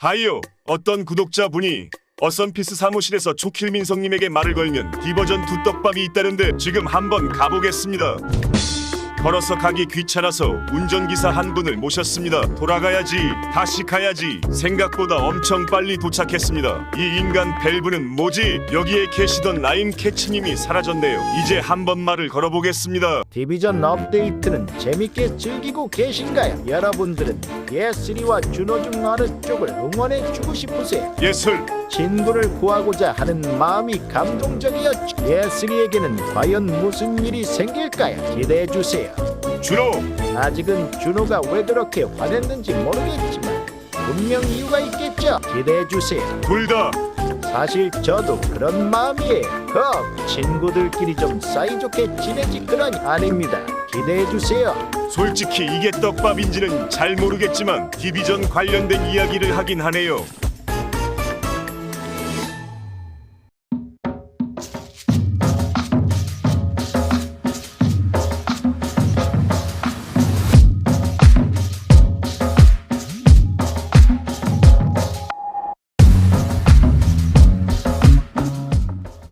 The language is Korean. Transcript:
하이요. 어떤 구독자분이 어썸피스 사무실에서 초킬민성님에게 말을 걸면 디버전 두 떡밥이 있다는데 지금 한번 가보겠습니다. 걸어서 가기 귀찮아서 운전기사 한 분을 모셨습니다. 돌아가야지, 다시 가야지. 생각보다 엄청 빨리 도착했습니다. 이 인간 벨브는 뭐지? 여기에 계시던 라임 캐치님이 사라졌네요. 이제 한번 말을 걸어보겠습니다. 디비전 업데이트는 재밌게 즐기고 계신가요? 여러분들은 예스리와 준호 중 어느 쪽을 응원해주고 싶으세요? 예술, 친구를 구하고자 하는 마음이 감동적이었죠. 예스리에게는 과연 무슨 일이 생길까요? 기대해주세요. 주로, 아직은 준호가 왜 그렇게 화냈는지 모르겠지만 분명 이유가 있겠죠. 기대해 주세요. 둘 다. 사실 저도 그런 마음이에요. 그 친구들끼리 좀 사이좋게 지내지 그런 아닙니다. 기대해 주세요. 솔직히 이게 떡밥인지는 잘 모르겠지만 디비전 관련된 이야기를 하긴 하네요.